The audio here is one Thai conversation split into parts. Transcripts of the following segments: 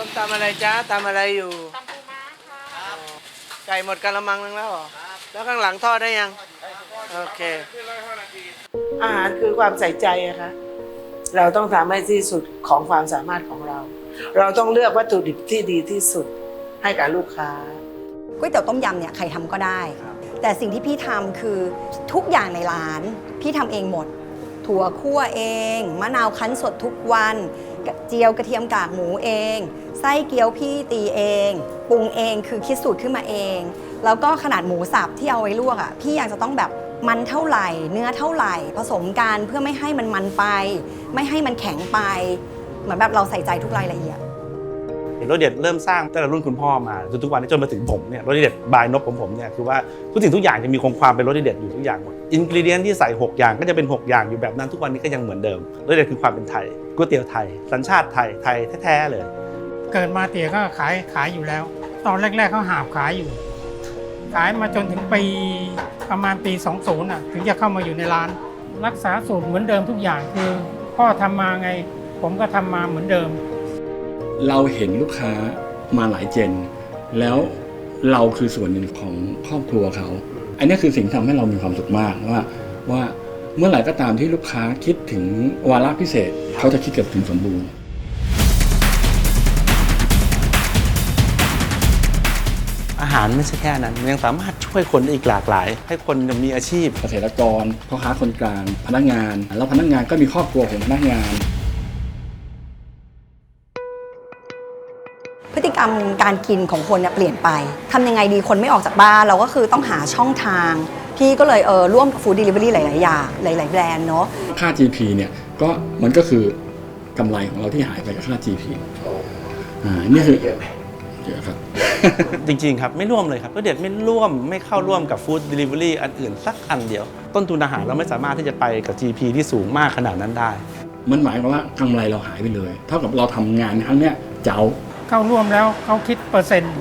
ส้มตำอะไรจ้าตำอะไรอยู่ตำปูม้าค่ะไก่หมดกะละมังนึงแล้วเหรอแล้วข้างหลังทอดได้ยัง โอเค อาหารคือความใส่ใจอะคะเราต้องทำให้ที่สุดของความสามารถของเรา เราต้องเลือกวัตถุดิบที่ดีที่สุดให้กับลูกค้าก๋วยเตี๋ยวต้มยำเนี่ยใครทำก็ได้ แต่สิ่งที่พี่ทำคือทุกอย่างในร้าน พี่ทำเองหมด ถั่วคั่วเอง มะนาวคั้นสดทุกวันกระ เจียวกระเทียมกากหมูเอง ไส้เกี๊ยวพี่ตีเอง ปรุงเองคือคิดสูตรขึ้นมาเอง แล้วก็ขนาดหมูสับที่เอาไว้ลวกอะพี่อยากจะต้องแบบมันเท่าไหร่ เนื้อเท่าไหร่ ผสมกันเพื่อไม่ให้มันมันไป ไม่ให้มันแข็งไป เหมือนแบบเราใส่ใจทุกรายละเอียด รถเด็ดเริ่มสร้างตั้งแต่รุ่นคุณพ่อมาจนทุกวันนี้จนมาถึงผมเนี่ยรถเด็ดบายนบของผมเนี่ยคือว่าทุกสิ่งทุกอย่างจะมีคงความเป็นรถเด็ดอยู่ทุกอย่างหมดอินกิเดียนที่ใส่ 6 อย่างก็จะเป็น 6 อย่างอยู่แบบนั้นทุกวันนี้ก็ยังเหมือนเดิมรถเด็ดคือความเป็นไทยก๋วยเตี๋ยวไทย สัญชาติไทยไทยแท้ๆเลย เกิดมาเตี๋ยก็ขายขายอยู่แล้ว ตอนแรกๆเขาหาบขายอยู่ ขายมาจนถึงปีประมาณปี 20อะถึงจะเข้ามาอยู่ในร้าน รักษาสูตรเหมือนเดิมทุกอย่างคือ พ่อทำมาไง ผมก็ทำมาเหมือนเดิม เราเห็นลูกค้ามาหลายเจน แล้วเราคือส่วนหนึ่งของครอบครัวเขา อันนี้คือสิ่งที่ทำให้เรามีความสุขมากว่าว่าเมื่อไหร่ก็ตามที่ลูกค้าคิดถึงวาระพิเศษ เขาจะคิดกับถึงสมบูรณ์อาหารไม่ใช่แค่นั้นมันยังสามารถช่วยคนได้อีกหลากหลาย ให้คนมีอาชีพเกษตรกรพ่อค้าคนกลาง พนักงาน แล้วพนักงานก็มีครอบครัวของพนักงาน รรมการกินของคนเนี่ยเปลี่ยนไปทำยังไงดีคนไม่ออกจากบ้าน เราก็คือต้องหาช่องทาง พี่ก็เลยเออร่วมกับฟู้ดเดลิเวอรี่หลายๆอย่างหลาย ๆ แบรนด์เนาะค่า GP เนี่ยก็มันก็คือกำไรของเราที่หายไปกับค่า GP อ่านี่คือเยอะครับ จริงๆครับไม่ร่วมเลยครับรถเด็ดไม่ร่วมไม่เข้าร่วมกับฟู้ดเดลิเวอรี่อันอื่นสักอันเดียว ต้นทุนอาหารเราไม่สามารถที่จะไปกับ GP ที่สูงมากขนาดนั้นได้ มันหมายความว่ากำไรเราหายไปเลย เท่ากับเราทำงานครั้งเนี้ยเจ๋า เข้าร่วมแล้วเขาคิดเปอร์เซ็นต์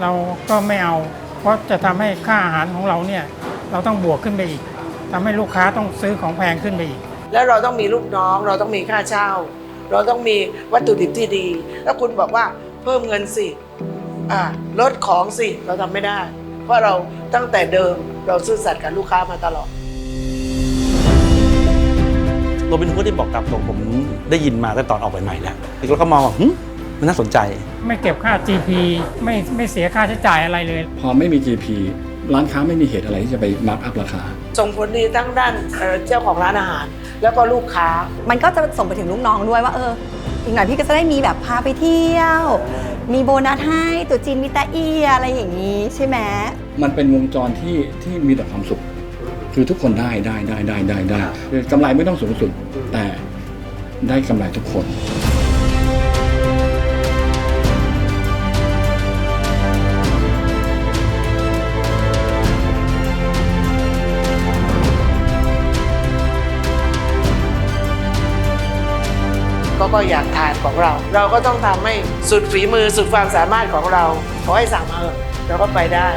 เราก็ไม่เอา เพราะจะทำให้ค่าอาหารของเราเนี่ยเราต้องบวกขึ้นไปอีกทำให้ลูกค้าต้องซื้อของแพงขึ้นไปอีก แล้วเราต้องมีลูกน้อง เราต้องมีค่าเช่า เราต้องมีวัตถุดิบที่ดี แล้วคุณบอกว่าเพิ่มเงินสิอ่าลดของสิเราทำไม่ได้ เพราะเราตั้งแต่เดิมเราซื่อสัตย์กับลูกค้ามาตลอดโรบินฮูดได้บอกตามตรงผมได้ยินมาตั้งแต่ตอนออกใหม่ๆแล้วแล้วก็มองว่าหึ มันน่าสนใจ ไม่เก็บค่า GP ไม่ไม่เสียค่าใช้จ่ายอะไรเลย พอไม่มี GP ร้านค้าไม่มีเหตุอะไรที่จะไปมาร์กอัพราคา ส่งผลดีทั้งด้านเอ่อเจ้าของร้านอาหาร แล้วก็ลูกค้า มันก็จะส่งไปถึงลูกน้องด้วยว่าเอออีกหน่อยพี่ก็จะได้มีแบบพาไปเที่ยว มีโบนัสให้ตรุ๊จีนมีแต่เอียอะไรอย่างนี้ใช่ไหมมันเป็นวงจรที่ที่มีแต่ความสุข คือทุกคนได้ได้ได้ได้ได้ได้คือกำไรไม่ต้องสูงสุด แต่ได้กำไรทุกคน เขาก็อยากทานของเรา เราก็ต้องทำให้สุดฝีมือสุดความสามารถของเรา ขอให้สั่งมาเราก็ไปได้